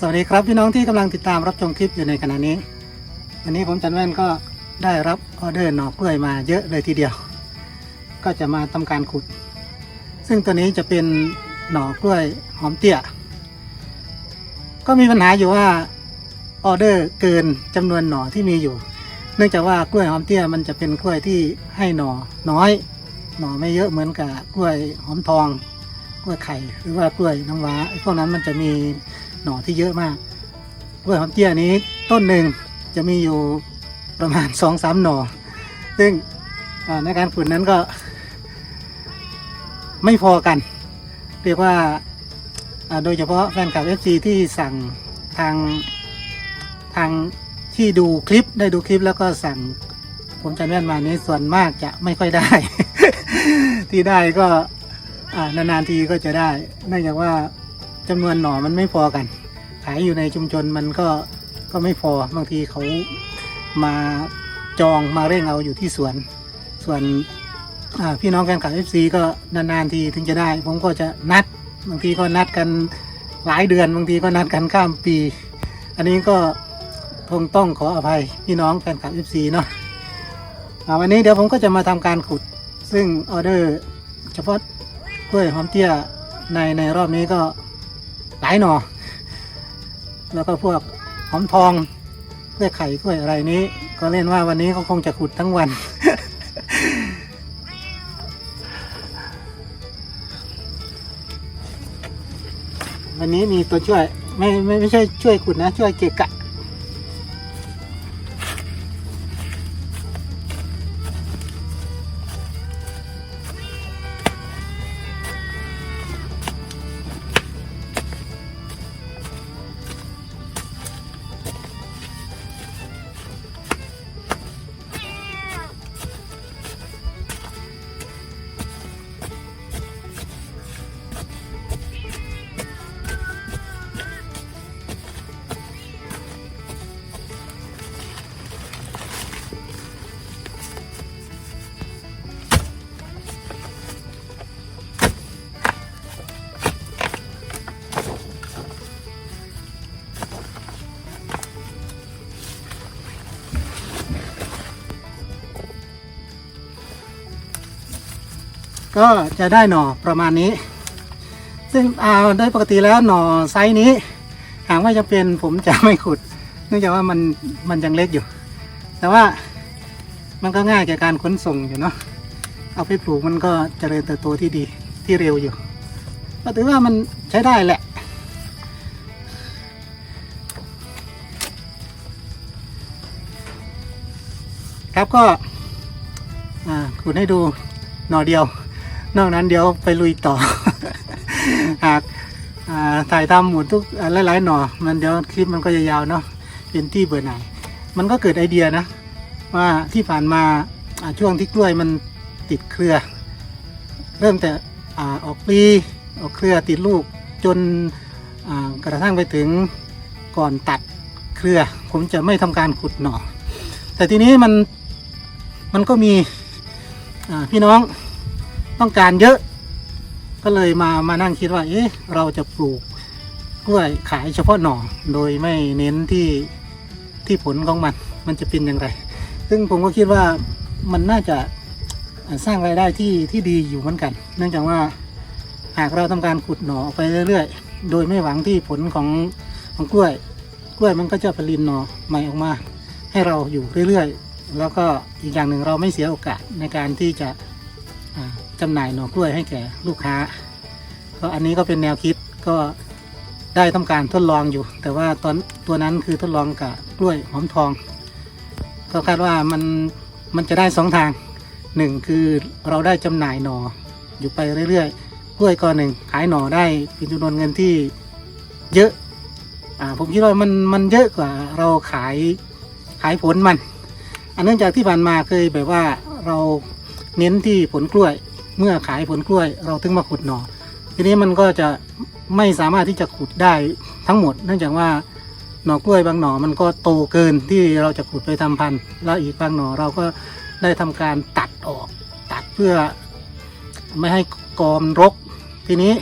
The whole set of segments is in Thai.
สวัสดีครับพี่น้องที่กำลังติดตามรับชมคลิปอยู่ในขณะนี้ วันนี้ผมจันแว่นก็ได้รับออเดอร์หน่อกล้วยมาเยอะเลยทีเดียว ก็จะมาทำการขุด ซึ่งตัวนี้จะเป็นหน่อกล้วยหอมเตี้ย ก็มีปัญหาอยู่ว่าออเดอร์เกินจำนวนหน่อที่มีอยู่ เนื่องจากว่ากล้วยหอมเตี้ยมันจะเป็นกล้วยที่ให้หน่อน้อย หน่อไม่เยอะเหมือนกับกล้วยหอมทอง กล้วยไข่หรือว่ากล้วยน้ำว้าไอ้พวกนั้นมันจะมี หน่อที่เยอะมากกล้วยหอมเตี้ยนี้ต้นหนึ่งจะมีอยู่ประมาณสองสามหน่อ ซึ่งในการขุดนั้นก็ไม่พอกัน เรียกว่าโดยเฉพาะแฟนคลับ FC ที่สั่งทางทางที่ดูคลิปได้ดูคลิปแล้วก็สั่งผมจันแว่นมานี้ส่วนมากจะไม่ค่อยได้ ที่ได้ก็นานๆทีก็จะได้เนื่องจากว่า จำนวนหน่อมันไม่พอกัน ขายอยู่ในชุมชนมันก็ก็ไม่พอบางทีเขามาจองมาเร่งเอาอยู่ที่สวน ส่วนพี่น้องแฟนคลับเอฟซีก็นานๆทีถึงจะได้ ผมก็จะนัด บางทีก็นัดกันหลายเดือน บางทีก็นัดกันข้ามปี อันนี้ก็คงต้องขออภัยพี่น้องแฟนคลับเอฟซีเนาะวันนี้เดี๋ยวผมก็จะมาทำการขุด ซึ่งออเดอร์ เฉพาะกล้วยหอมเตี้ยในในรอบนี้ก็ หลายหน่อแล้วก็พวกหอมทองกล้วยไข่กล้วยอะไรนี้ ก็เล่นว่าวันนี้ก็คงจะขุดทั้งวัน วันนี้มีตัวช่วย ไม่ไม่ไม่ใช่ช่วยขุดนะ ช่วยเกะกะ ก็จะได้หน่อประมาณนี้ ซึ่งเอาโดยปกติแล้วหน่อไซส์นี้หากไม่จะเป็นผมจะไม่ขุด เนื่องจากว่ามันมันยังเล็กอยู่ แต่ว่ามันก็ง่ายแก่การขนส่งอยู่เนาะเอาไปปลูกมันก็เจริญเติบโตที่ดีที่เร็วอยู่ ก็ถือว่ามันใช้ได้แหละครับก็อ่าขุดให้ดูหน่อเดียว นอกนั้นเดี๋ยวไปลุยต่อ หากอ่าถ่ายทำหมดทุกหลายๆหน่อ มันเดี๋ยวคลิปมันก็จะยาวเนาะเป็นที่เบื่อหน่ายมันก็เกิดไอเดียนะ ว่าที่ผ่านมาช่วงที่กล้วยมันติดเครือ เริ่มแต่ออกปลีออกเครือติดลูกจนกระทั่งไปถึงก่อนตัดเครือ ผมจะไม่ทำการขุดหน่อ แต่ทีนี้มันมันก็มีพี่น้อง ต้องการเยอะ ก็เลยมามานั่งคิดว่า เอ๊ะเราจะปลูกกล้วยขายเฉพาะหน่อโดยไม่เน้นที่ที่ผลของมัน มันจะเป็นอย่างไร ซึ่งผมก็คิดว่ามันน่าจะสร้างรายได้ที่ที่ดีอยู่เหมือนกัน เนื่องจากว่าหากเราทำการขุดหน่อไปเรื่อยๆ โดยไม่หวังที่ผลของของกล้วย กล้วยมันก็จะผลิตหน่อใหม่ออกมา ให้เราอยู่เรื่อยๆ แล้วก็อีกอย่างหนึ่งเราไม่เสียโอกาสในการที่จะ อ่าจำหน่ายหน่อกล้วยให้แก่ลูกค้า ก็อันนี้ก็เป็นแนวคิดก็ได้ทำการทดลองอยู่ แต่ว่าตอนตัวนั้นคือทดลองกับกล้วยหอมทอง ก็คาดว่ามันมันจะได้สองทางหนึ่งคือเราได้จำหน่ายหน่ออยู่ไปเรื่อยๆกล้วยก้อนหนึ่งขายหน่อได้เป็นจำนวนเงินที่เยอะอ่าผมคิดว่ามันมันเยอะกว่าเราขายขายผลมัน อันเนื่องจากที่ผ่านมาเคยแบบว่าเราเน้นที่ผลกล้วย เมื่อขายผลกล้วยเราถึงมาขุดหน่อทีนี้มันก็จะไม่สามารถที่จะขุดได้ทั้งหมด เนื่องจากว่าหน่อกล้วยบางหน่อมันก็โตเกินที่เราจะขุดไปทำพันธุ์แล้วอีกบางหน่อเราก็ได้ทำการตัดออก ตัดเพื่อไม่ให้กอมรก ทีนี้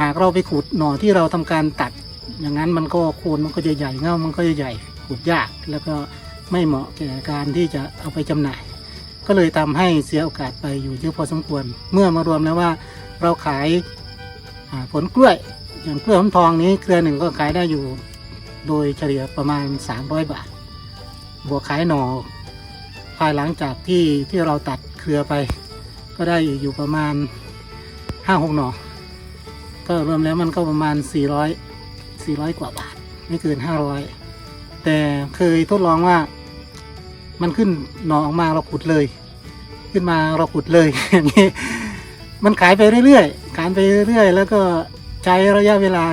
หากเราไปขุดหน่อที่เราทำการตัด อย่างนั้นมันก็โคนมันก็จะใหญ่เงามันก็จะใหญ่ขุดยาก แล้วก็ไม่เหมาะแก่การที่จะเอาไปจำหน่าย ก็เลยทำให้เสียโอกาสไปอยู่เยอะพอสมควร เมื่อมารวมแล้วว่าเราขายผลกล้วยอย่างกล้วยหอมทองนี้เครือหนึ่งก็ขายได้อยู่โดยเฉลี่ยประมาณ 300 บาท บวกขายหน่อภายหลังจากที่ที่เราตัดเครือไป ก็ได้อยู่ประมาณ 5-6 หน่อ ก็รวมแล้วมันก็ประมาณ 400 400 กว่าบาท ไม่เกิน 500 แต่เคยทดลองว่า มันขึ้นหน่อออกมาเราขุดเลย ขึ้นมาเราขุดเลยอย่างนี้มันขายไปเรื่อยๆขายไปเรื่อยๆ แล้วก็ใช้ระยะเวลา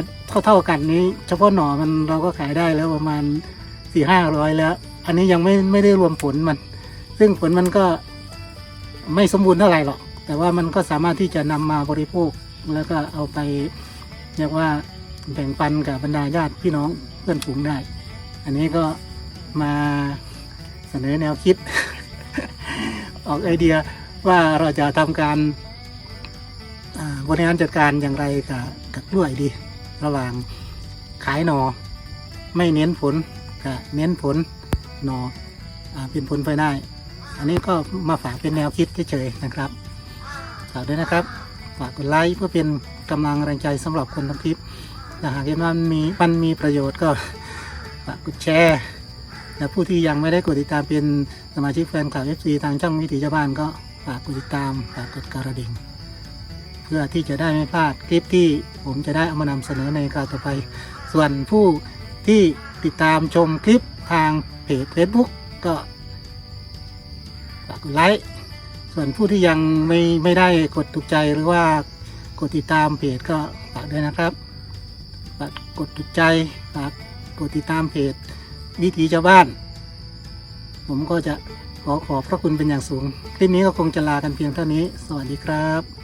เท่าๆกันนี้ เฉพาะหน่อมันเราก็ขายได้แล้วประมาณสี่ห้าร้อยแล้ว อันนี้ยังไม่ไม่ได้รวมผลมัน ซึ่งผลมันก็ไม่สมบูรณ์เท่าไหร่หรอก แต่ว่ามันก็สามารถที่จะนำมาบริโภคแล้วก็เอาไปเรียกว่าแบ่งปันกับบรรดาญาติพี่น้องเพื่อนฝูงได้ อันนี้ก็มา เสนอแนวคิด ออกไอเดียว่าเราจะทำการบริหารจัดการอย่างไรกับกับกล้วยดี ระหว่างขายหนอ ไม่เน้นผลกับเน้นผลหนออเป็นผลไปได้ อันนี้ก็มาฝากเป็นแนวคิดเฉยๆนะครับฝากด้วยนะครับฝากกดไลค์เพื่อเป็นกำลังแรงใจสำหรับคนทำคลิปถ้าหากเห็นว่ามันมีมันมีประโยชน์ก็ฝากกดแชร์ และผู้ที่ยังไม่ได้กดติดตามเป็นสมาชิกแฟนคลับ FC ทางช่องวิถีชาวบ้านก็ฝากกดติดตามฝากกดกระดิ่ง เพื่อที่จะได้ไม่พลาดคลิปที่ผมจะได้เอามานำเสนอในคราวต่อไป ส่วนผู้ที่ติดตามชมคลิปทางเพจ Facebook ก็ฝากกดไลค์ส่วนผู้ที่ยังไม่ไม่ได้กดถูกใจหรือว่ากดติดตามเพจก็ฝากด้วยนะครับฝากกดถูกใจฝากกดติดตามเพจ วิถีชาวบ้าน ผมก็จะขอขอบพระคุณเป็นอย่างสูง คลิปนี้ก็คงจะลากันเพียงเท่านี้ สวัสดีครับ